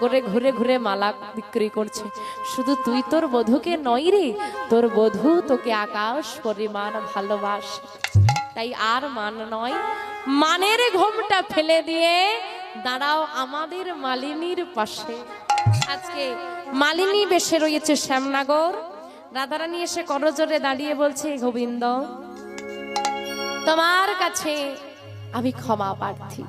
করে ঘুরে ঘুরে মালা বিক্রি করছে। শুধু তুই তোর বধূকে নয় রে, তোর বধূ তোকে আকাশ পরিমাণ ভালোবাস। তাই আর মান নয়, মানের ঘোমটা ফেলে দিয়ে দাঁড়াও আমাদের মালিনীর পাশে। আজকে মালিনী বেশে রয়েছে শ্যামনগর। রাধারানী এসে করজোরে দাঁড়িয়ে বলছে, গোবিন্দ, তোমার কাছে আমি ক্ষমা প্রার্থী।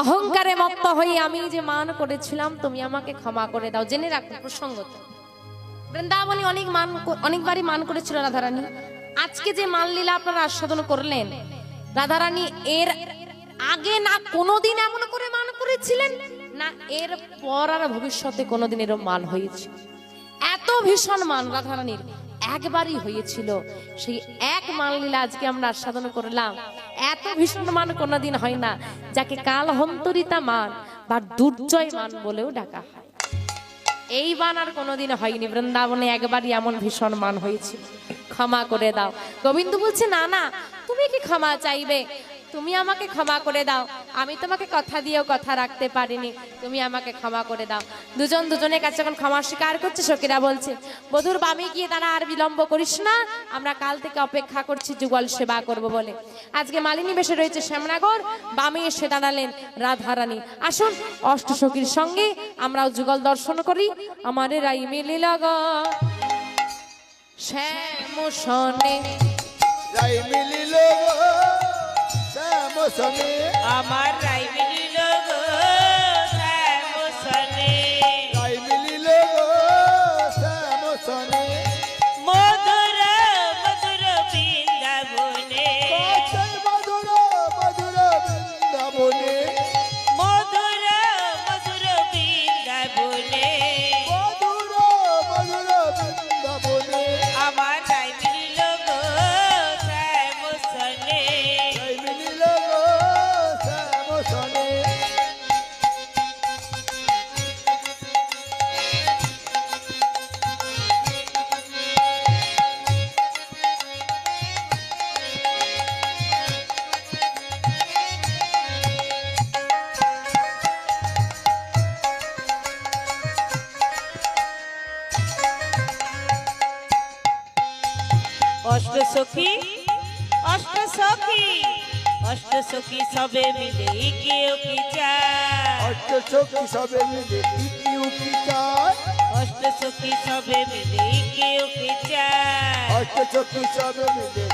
অহংকারে মত্ত হয়ে আমি যে মান করেছিলাম, তুমি আমাকে ক্ষমা করে দাও। জেনে রাখো প্রসঙ্গত। বৃন্দাবনী অনেক মান অনেকবারই মান করেছিল রাধারানী। আজকে যে মান লীলা আপনারা আস্বাদন করলেন, রাধারানী এর আগে না কোনোদিন এমন করে মান করেছিলেন, না এর পর আর ভবিষ্যতে কোনোদিন এরকম মান হয়েছে? এত ভীষণ মান রাধারানীর। একবারই হয়েছিল। সেই এক মান লীলা আজকে আমরা আস্বাদন করলাম। এত ভীষণ মান কোনোদিন হয় না, যাকে কাল হন্তরিতা মান বা দুর্জয় মান বলেও ডাকা হয়। এই বান আর কোনোদিন হয়নি, বৃন্দাবনে একবারই এমন ভীষণ মান হয়েছিল। ক্ষমা করে দাও। গোবিন্দ বলছে, না না, তুমি কি ক্ষমা চাইবে? তুমি আমাকে ক্ষমা করে দাও। আমি তোমাকে কথা দিয়েও কথা রাখতে পারিনি। তুমি আমাকে ক্ষমা করে দাও। দুজন দুজনের কাছে যখন ক্ষমা স্বীকার করছে, সখীরা বলছে, বধুর বামে গিয়ে তারা আর বিলম্ব করিস না। আমরা কাল থেকে অপেক্ষা করছি, যুগল সেবা করব বলে। আজকে মালিনী বেশে রয়েছে শ্যামনগর। বামে এসে দাঁড়ালেন রাধারানী। আসুন, অষ্ট সখীর সঙ্গে আমরাও যুগল দর্শন করি। আমাদের রাই মিলি লগা। শ্যাম সনে রাই মিলিল সনে আমার সখী অষ্ট সখী অষ্ট সখী সবে মিলে কেউ কি চায়। অষ্ট সখী সবে মিলে ইকি উকি চায়। অষ্ট সখী সবে মিলে কেউ কি চায়। অষ্ট সখী সবে মিলে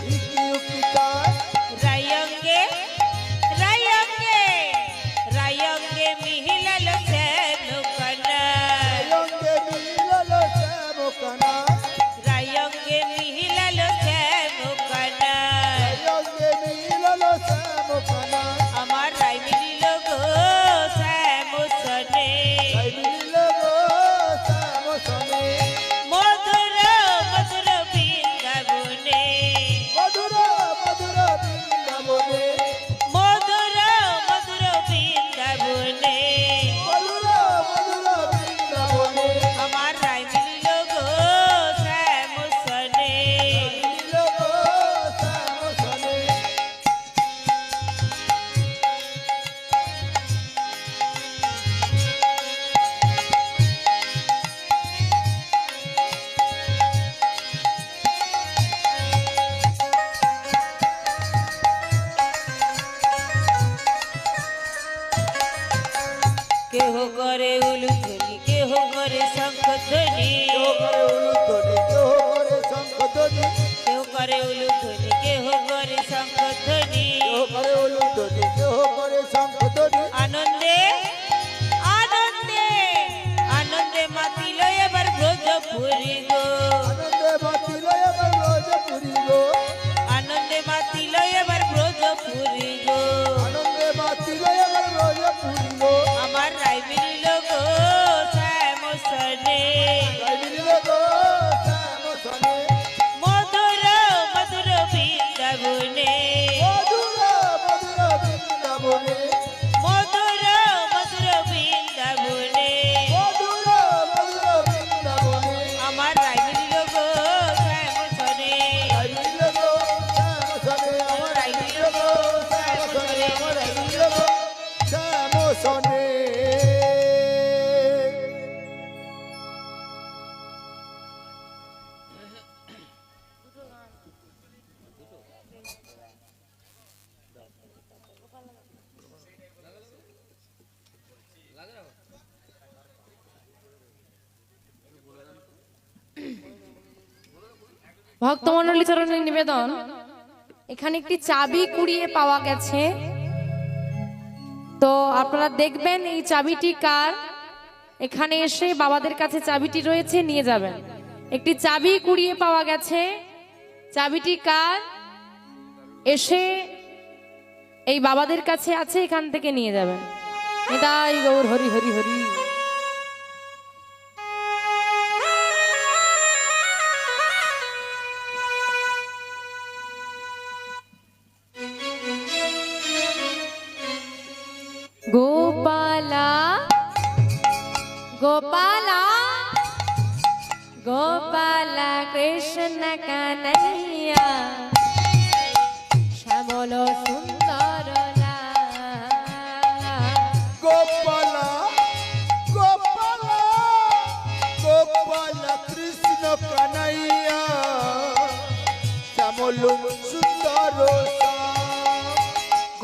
কেহ করে উলুধ্বনি কেহ করে শঙ্খধ্বনি কেহ করে উলুধ্বনি ভক্তমণ্ডলী চরণের নিবেদন। এখানে একটি চাবি কুড়িয়ে পাওয়া গেছে। তো আপনারা দেখবেন এই চাবিটি কার? এখানে এসে বাবাদের কাছে চাবিটি রয়েছে নিয়ে যাবেন। একটি চাবি কুড়িয়ে পাওয়া গেছে। চাবিটি কার? এসে এই বাবাদের কাছে আছে এখান থেকে নিয়ে যাবেন। এটাই গৌর হরি হরি হরি। গোপালা গোপালা কৃষ্ণ কানাইয়া শ্যামল সুন্দর লাল। গোপালা গোপালা গোপালা কৃষ্ণ কানাইয়া শ্যামল সুন্দর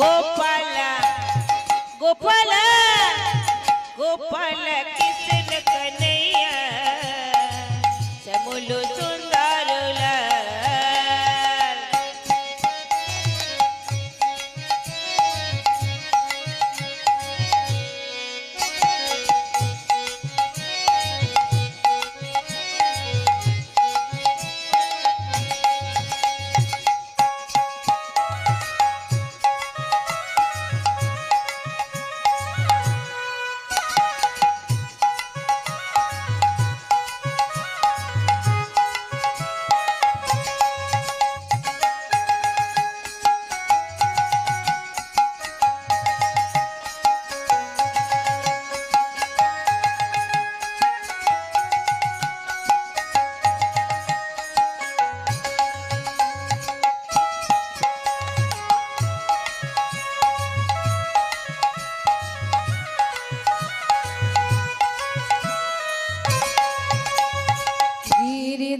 গোপালা গোপালা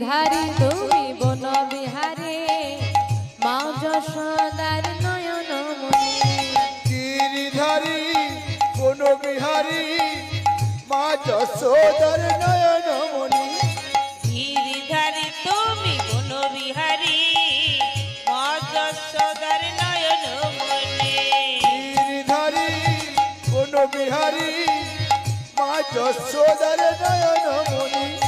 গিরিধারী তুমি বন বিহারে। মা যশোদার নয়ন মনি গিরিধারী কোন বিহারী মা যশোদর নয়ন মণি। গিরিধারী তুমি কোন বিহারী। মজসদার নয়ন মনে গিরিধারী বিহারী মা যশোদর নয়ন মণি।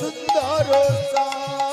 সুন্দর শ্যাম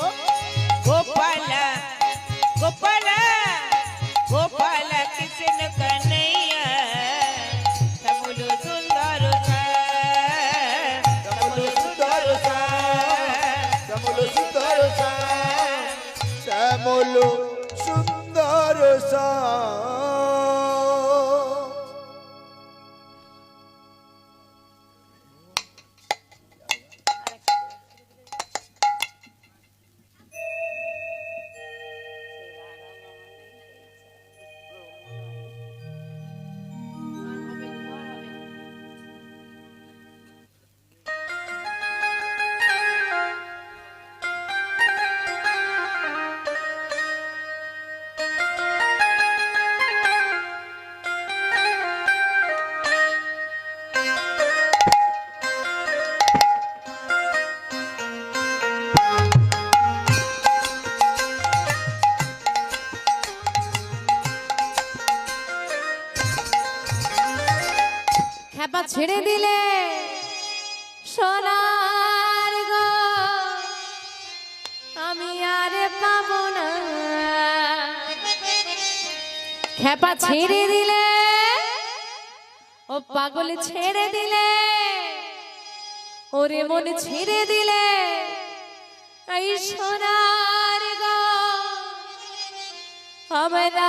খেপা ছেড়ে দিলে সোনার গো আমি আর পাবো না। খেপা ছেড়ে দিলে ও পাগল ছেড়ে দিলে ওরে মন ছেড়ে দিলে এই সোনার গো আমরা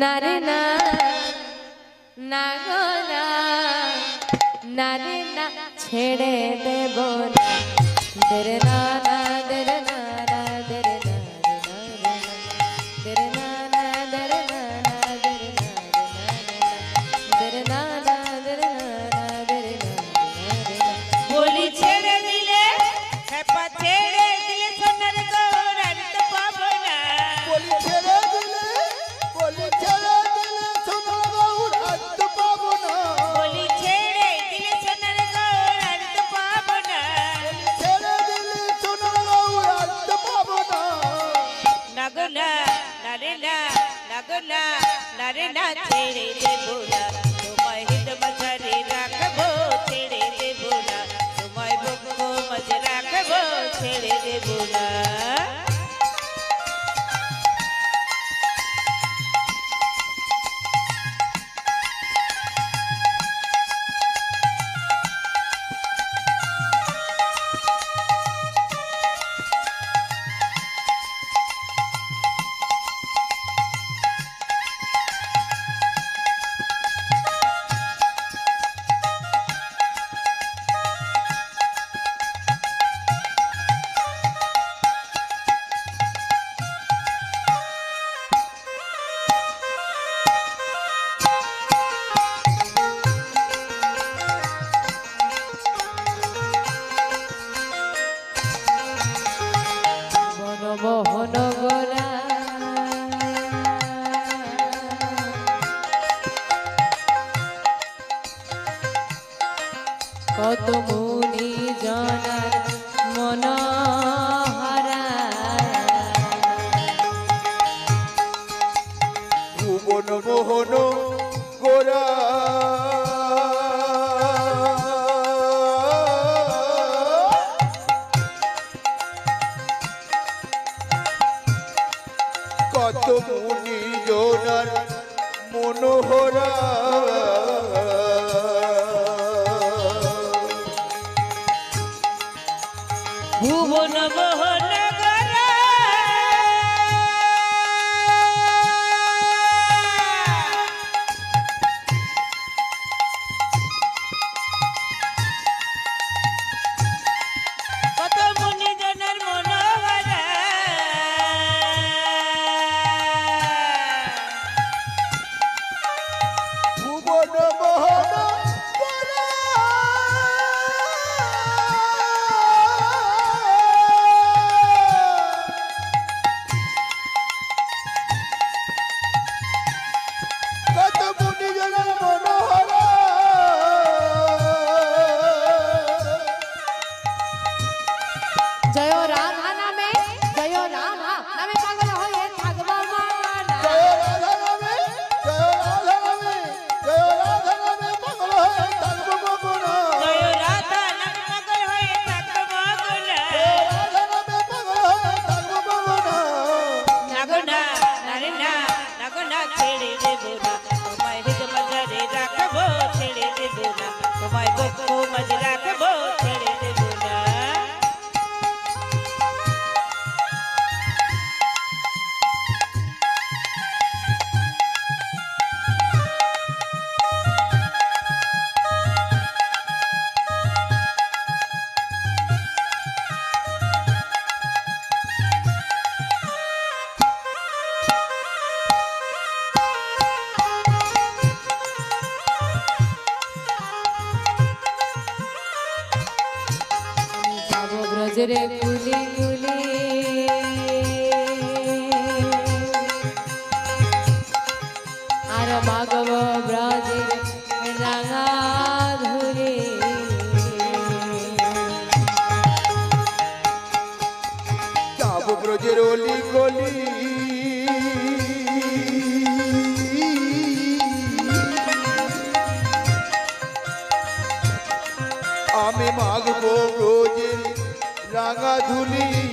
না রে না না গো না না না ছেড়ে দেব না না নারে না, ছেড়ে দেব না। তোমায় হিত মাঝারে রাখব, ছেড়ে দেব না। তোমায় বক্ষ মাঝে রাখব, ছেড়ে দেব না। কত মুনি জনার ভুবন মোহন I go, good food, my ব্রজের কুলি কুলি আর মাগব ব্রজের ধুলি